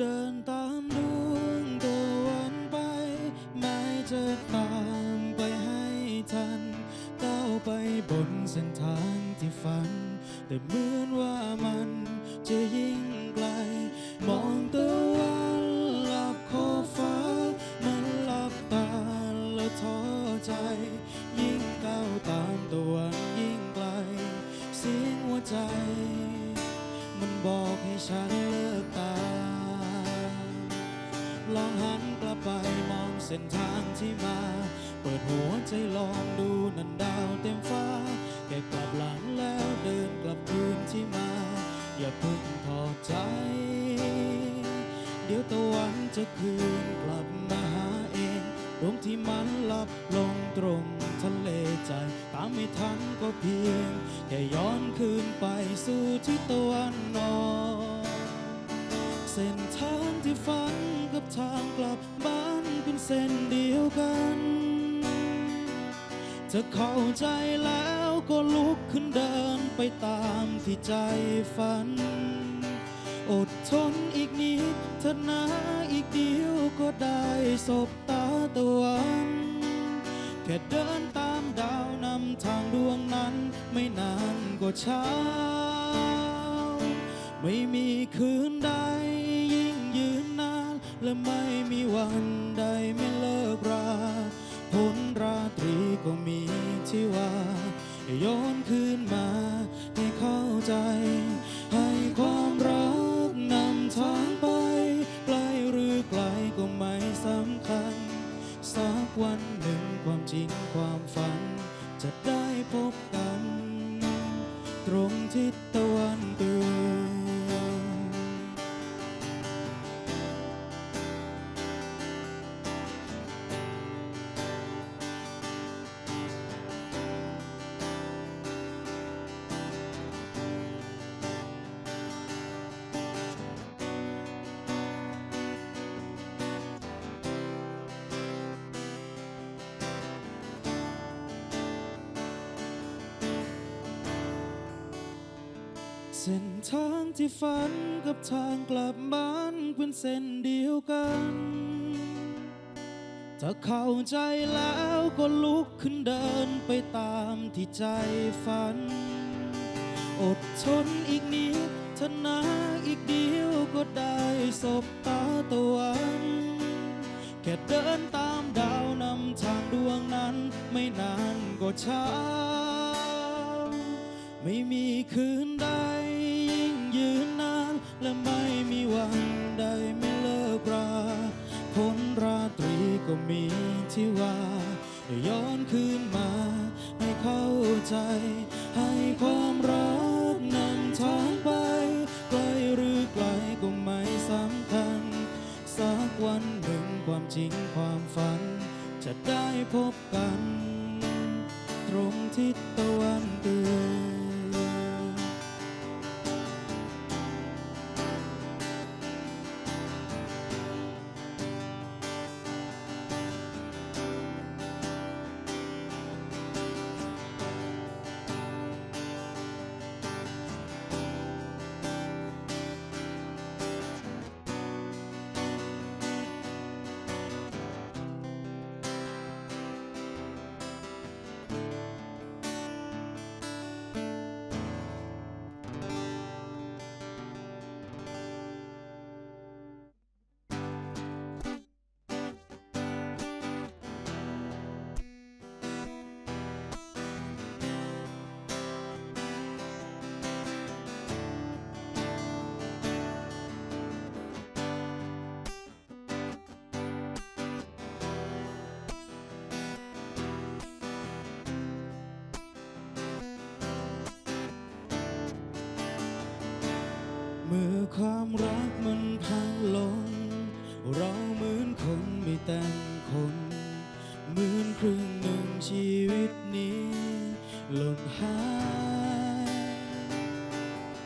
เดินตามดวงตะวันไปไม่จะตามไปให้ทันก้าวไปบนเส้นทางที่ฝันแต่เมื่อ บ้านเป็นเส้นเดียวกัน เธอเข้าใจแล้วก็ลุกขึ้นเดินไปตามที่ใจฝัน อดทนอีกนิดเถอนะอีกเดียวก็ได้สบตาตะวันแค่เดินตามดาวนำทางดวงนั้น ไม่นานก็เช้า ไม่มีคืนใด และไม่มีวันใดไม่เลิกราผลราตรีก็มีที่ว่าโยนคืนมาให้เข้าใจ ให้ความรักนำทางไปไกลหรือไกลก็ไม่สำคัญ สักวันหนึ่งความจริงความฝัน จะได้พบกัน ตรงทิศตะวัน ฝันกับทางกลับบ้านเป็นเส้นเดียวกัน ถ้าเข้าใจแล้วก็ลุกขึ้นเดินไปตามที่ใจฝัน อดทนอีกนิดเถอะนะอีกเดียวก็ได้สบตาตะวันแค่เดินตามดาวนำทางดวงนั้น ไม่นานก็เช้า ไม่มีคืนใด และไม่มีวันใดไม่เลิกราผลราตรีก็มีที่ว่าย้อนคืนมา ให้เข้าใจ ให้ความรักนำทางไปไกลหรือไกลก็ไม่สำคัญ สักวันหนึ่งความจริงความฝัน จะได้พบกัน ตรงทิศตะวันตกเมื่อ ความรักมันพังลง เราเหมือนคนไม่แต่งคนเหมือนครึ่งหนึ่งชีวิตนี้หล่นหาย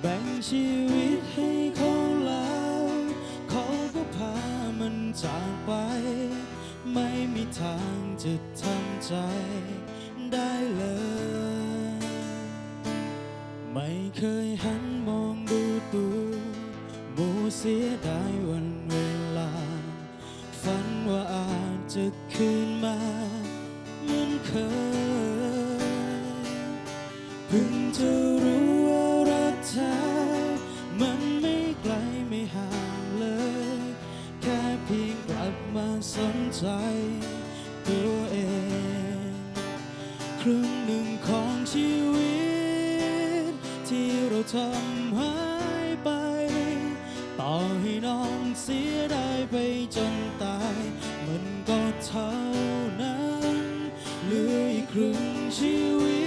แบ่งชีวิตให้เขาแล้วเขาก็พามันจากไป ไม่มีทางจะทำใจได้เลย ไม่เคยหันมอง เสียดายวันเวลา ฝันว่าอาจจะคืนมาเหมือนเคยเพิ่งจะรู้ว่ารักเธอมันไม่ไกลไม่ห่างเลย แค่เพียงกลับมาสนใจตัวเอง ครึ่งหนึ่งของชีวิต ที่เราทำ ครึ่งชีวิ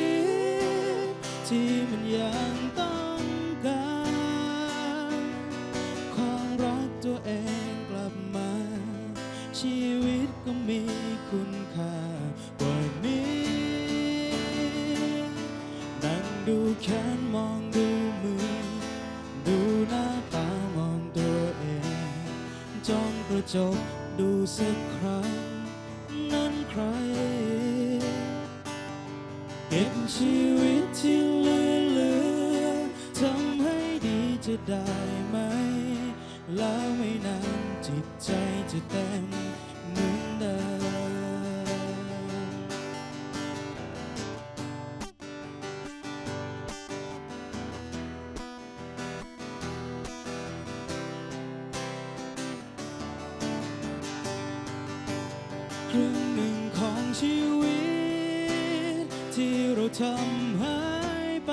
ต ที่มันยังต้องการความรักตัวเองกลับมา ชีวิตก็มีคุณค่ากว่านี้ นั่งดูแขนมองดูมือ ดูหน้าตามองตัวเอง จ้องกระจกดูสักครั้ง รึ่งหนึ่งของชีวิต ที่เราทำหายไป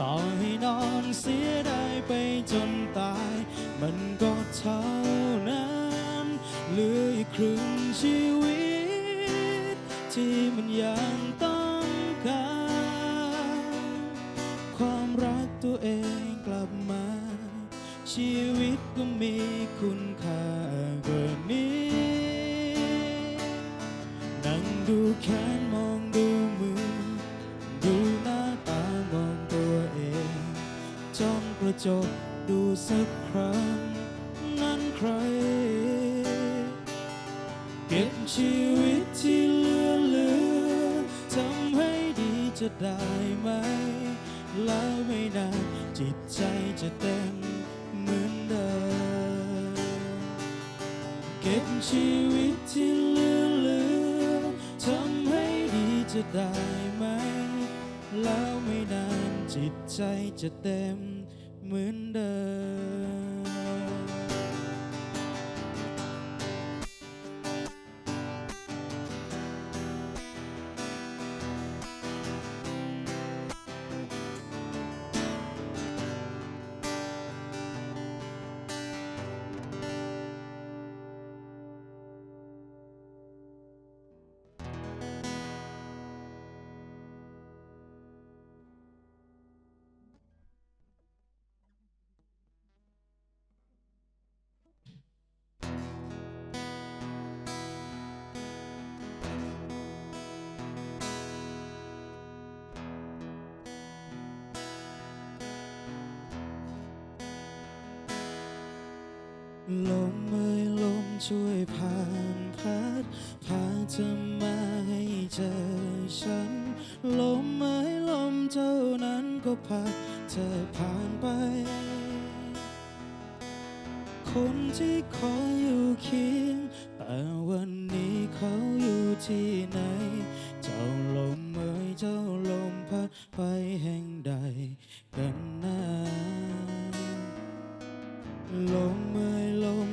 ต่อให้นอนเสียดายไปจนตาย ระจกดูสักครั้ง นั้นใคร เก็บชีวิตที่เหลือเหลือทำให้ดีจะได้ไหม แล้วไม่นานจิตใจจะเต็มเหมือนเดิม เก็บชีวิตที่เหลือเหลือทำให้ดีจะได้ไหม แล้วไม่นานจิตใจจะเต็ม เหมือนเดิม ลมเอ่ยลมช่วยผ่านพัดพาเธอมาให้เจอฉัน ลมเอ่ยลมเท่านั้นก็พัดเธอผ่านไป คนที่คอยอยู่เคียงแต่วันนี้เขาอยู่ที่ไหน เจ้าลมเอ่ยเจ้าลมพัดไปแห่งใด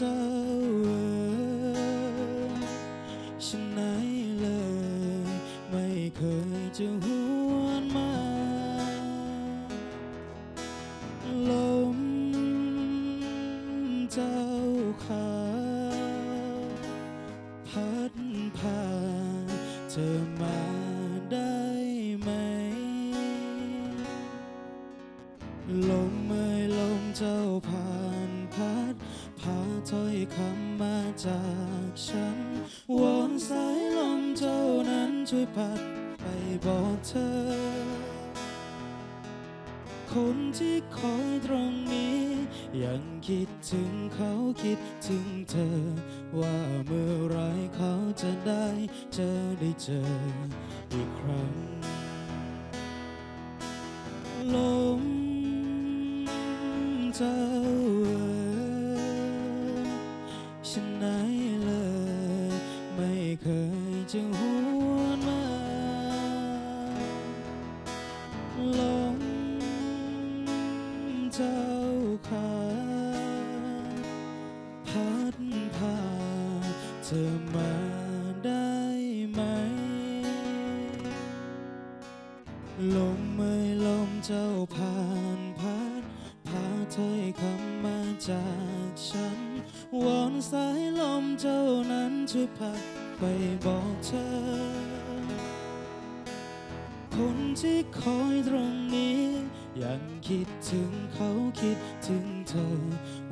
ม คนที่คอยตรงนี้ ยังคิดถึงเขาคิดถึงเธอ ว่าเมื่อไรเขาจะได้เจอได้เจออีกครั้งล เจ้าผ่านพัดพาถ้อคำมาจากฉัน วอนสายลมเจ้านั้นช่วยพัดไปบอกเธอ คนที่คอยตรงนี้ ยังคิดถึงเขาคิดถึงเธอ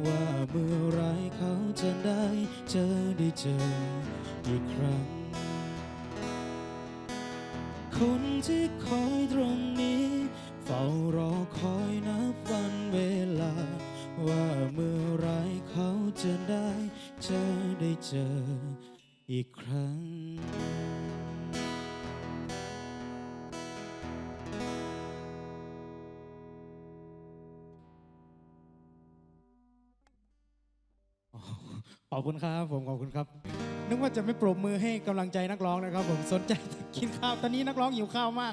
ว่าเมื่อไรเขาจะได้เจอได้เจออีกครั้ง คนที่คอยตรงนี้ เฝ้ารอคอยนับวันเวลา ว่าเมื่อไรเขาจะได้เจอได้เจออีกครั้ง ขอบคุณครับผมขอบคุณครับ นึกว่าจะไม่ปรบมือให้กำลังใจนักร้องนะครับ ผมสนใจกินข้าวตอนนี้นักร้องหิวข้าวมาก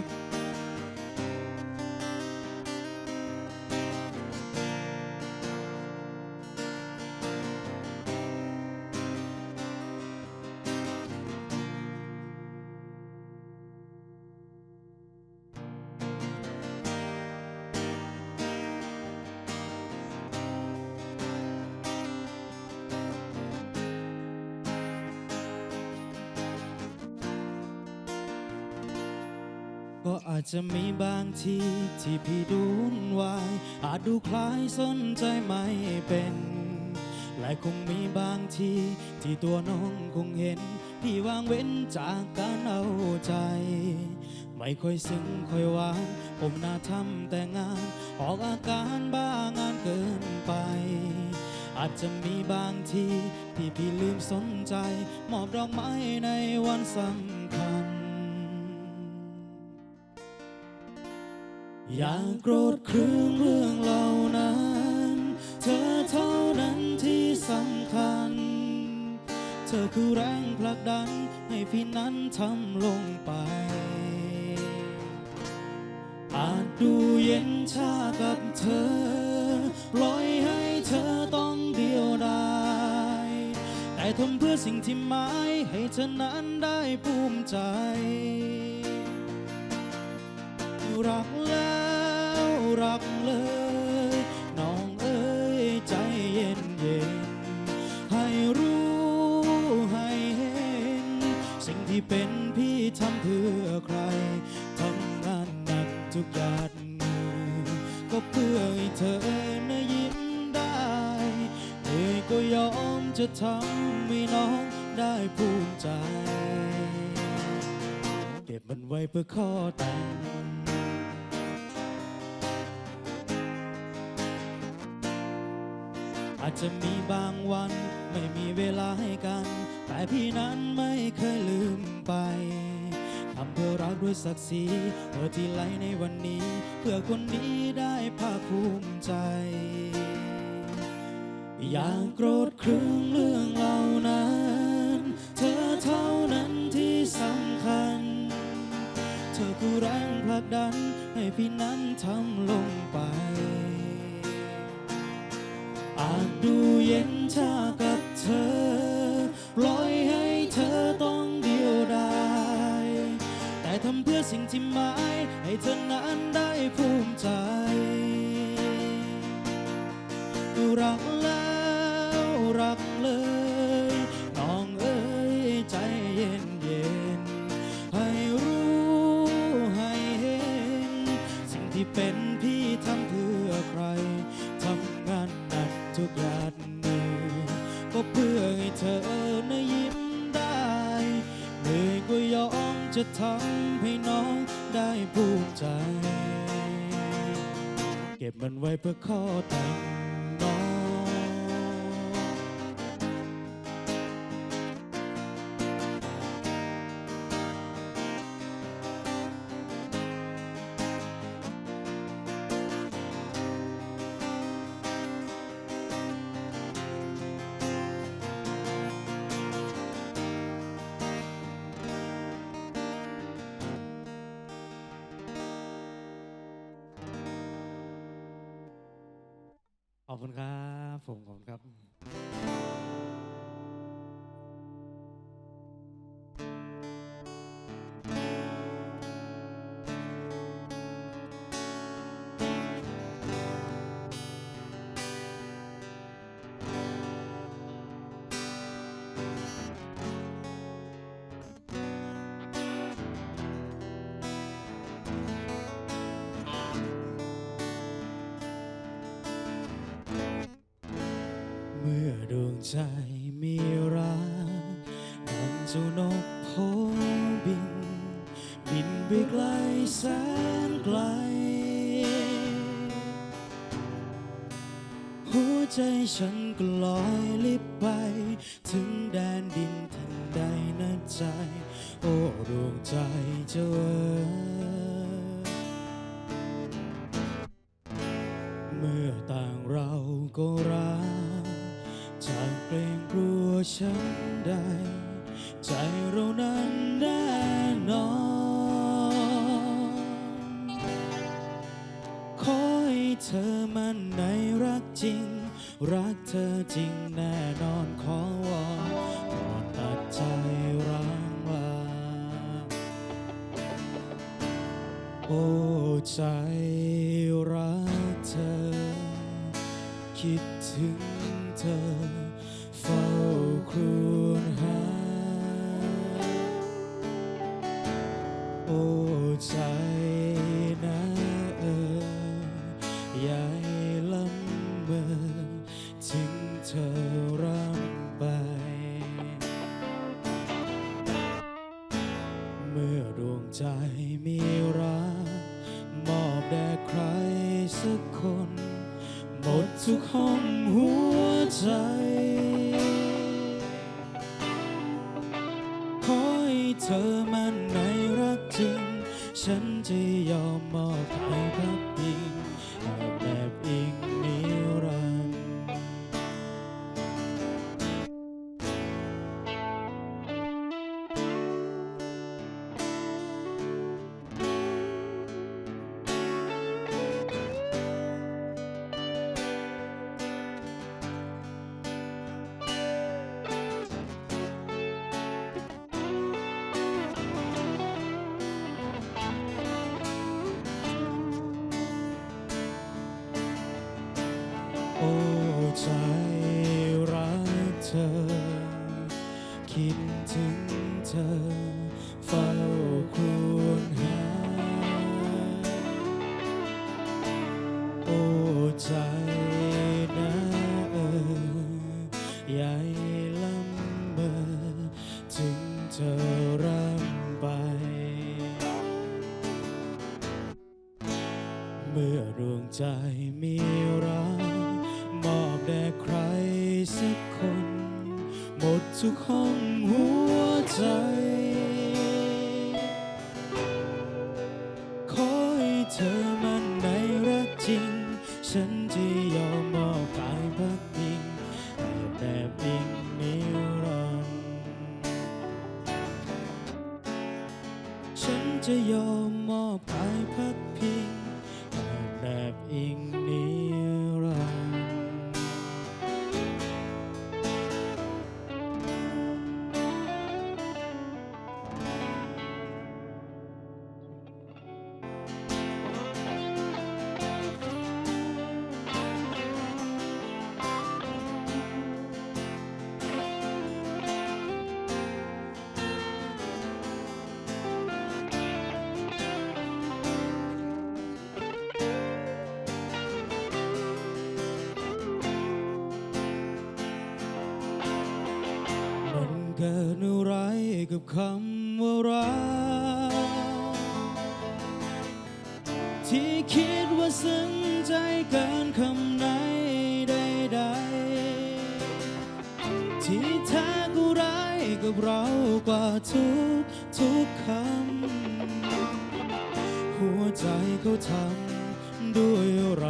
จจะมีบางทีที่พี่ดูวุ่นวาย อาจดูคล้ายสนใจไม่เป็น และคงมีบางทีที่ตัวน้องคงเห็น พี่วางเว้นจากการเอาใจ ไม่ค่อยซึ้งค่อยวานผมน่าทำแต่งาน ออกอาการบ้างานเกินไป อาจจะมีบางทีที่พี่ลืมสนใจ มอบดอกไม้ในวันสำ อย่าโกรธเครื่องเรื่องเหล่านั้น เธอเท่านั้นที่สำคัญ เธอคือแรงผลักดันให้พี่นั้นทำลงไปอาจดูเย็นชากับเธอปล่อยให้เธอต้องเดียวดายแต่ทำเพื่อสิ่งที่หมายให้เธอนั้นได้ภูมิใจ รักแล้วรักเลย น้องเอ้ยใจเย็นเย็นๆให้รู้ให้เห็น สิ่งที่เป็นพี่ทำเพื่อใครทำงานหนักทุกหยาดเหงื่อก็เพื่อให้เธอนะยิ้มได้เหนื่อยก็ยอมจะทำให้น้องได้ภูมิใจ เก็บมันไว้เพื่อข้อแต่ง อาจจะมีบางวัน ไม่มีเวลาให้กัน แต่พี่นั้นไม่เคยลืมไปทำเพื่อรักด้วยศักดิ์ศรีเพื่อที่ไหลในวันนี้ เพื่อคนนี้ได้ภาคภูมิใจ อย่าโกรธครื่งเรื่องเหล่านั้น เธอเท่านั้นที่สำคัญ เธอคือแรงผลักดันให้พี่นั้นทำลงไป อาจดูเย็นชากับเธอปล่อยให้เธอต้องเดียวดายแต่ทำเพื่อสิ่งที่หมาย ให้เธอนั้นได้ภูมิใจ มันไว้เพื่อข้อแต่ง อบคุณครับผมขอบคุณครับ ใจมีรักดังเจ้านกโพบิน บินไปไกลแสนไกล หัวใจฉันก็ลอยลิบไป กจริง รักเธอจริงแน่นอนขอวอนก่อนตัดใจร้างวาโอ้ใจรักเธอ คิดถึงเธอ ของหัวใจ ขอให้เธอมั่นในรักจริง ฉันจะยอมมอบให้พัก ใจรักเธอ คิดถึงเธอ เฝ้าครวญหา โอ้ใจนะเอออย่าให้ลำเบอถึงเธอร่ำไป เมื่อดวงใจ ดทุกห้องหัวใจ ขอให้เธอมันในรักจริง ฉันจะยอมมอบกายพักพิงให้แบบอิงนิรันดร์ฉันจะยอมมอบกายพักพิง เกิดอะไรกับคำว่ารักที่คิดว่าซึ้งใจเกินคำไหนใดๆที่แท้ก็ร้ายกับเรากว่าทุกทุกคำหัวใจเขาทำด้วยอะไร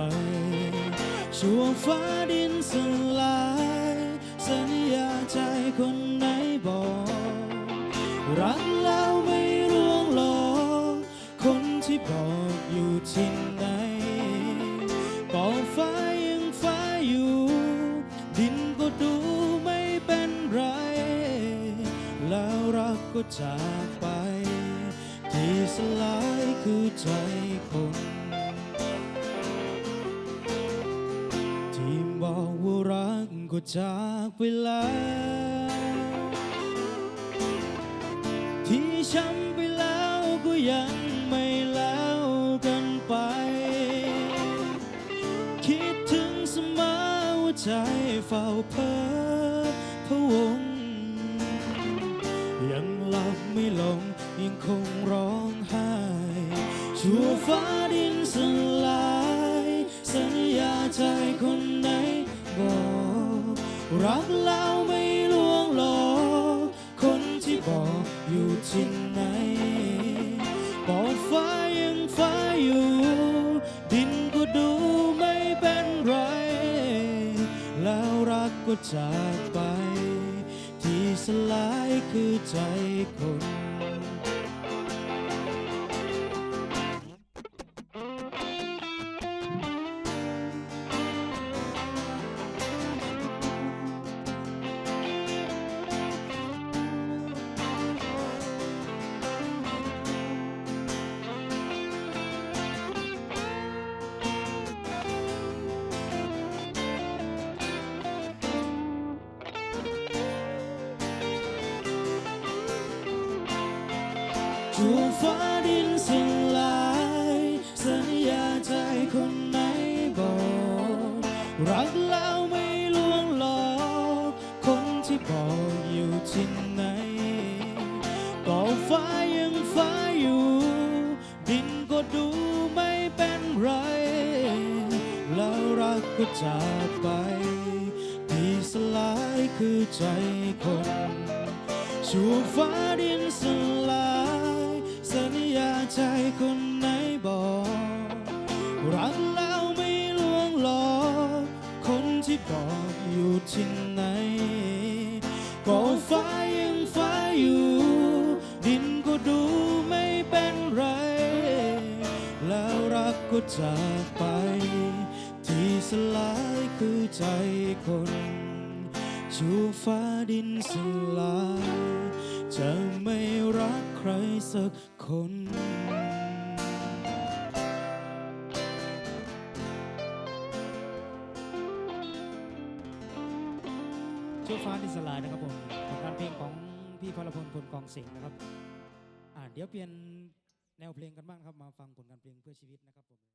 ชั่วฟ้าดินสลาย สัญญาใจคน รักแล้วไม่ร่วงหลอกคนที่บอกอยู่ที่ไหนบอกฟ้ายังฟ้าอยู่ ดินก็ดูไม่เป็นไร แล้วรักก็จากไป ที่สลายคือใจคนที่บอกว่ารักก็จากไปแล้ว ช้ำไปแล้วก็ยังไม่แล้วกันไป คิดถึงเสมอว่าใจเฝ้าเพ้อพะวง ยังหลับไม่ลงยังคงร้องไห้ชั่วฟ้าดินสลาย สัญญาใจคนไหนบอก รักแล้วไม่ลวงหลอกคนที่บอกอยู่ที่ไห ก็จากไป ที่สลายคือใจคน ชั่ฟ้าดินสลาย สัญญาใจคนไหนบอก รักแล้วไม่ลวงหลอกคนที่บอกอยู่ที่ไหนก็ฟ้ายังฟ้าอยู่ ดินก็ดูไม่เป็นไร แล้วรักก็จากไปที่สลายคือใจคนชั่ฟ้าดินสลาย ใจคนไหนบอก รักแล้วไม่ลวงหลอกคนที่บอกอยู่ที่ไหน ก็ฟ้ายังฟ้าอยู่ ดินก็ดูไม่เป็นไร แล้วรักก็จากไป ที่สลายคือใจคนชั่วฟ้าดินสลายจะไม่รักใครสัก คนชั่วฟ้าดิสลายนะครับผมผลงานเพลงของพี่พลพลพลกองเสียงนะครับ อ่าเดี๋ยวเปลี่ยนแนวเพลงกันบ้างครับ มาฟังผลงานเพลงเพื่อชีวิตนะครับผม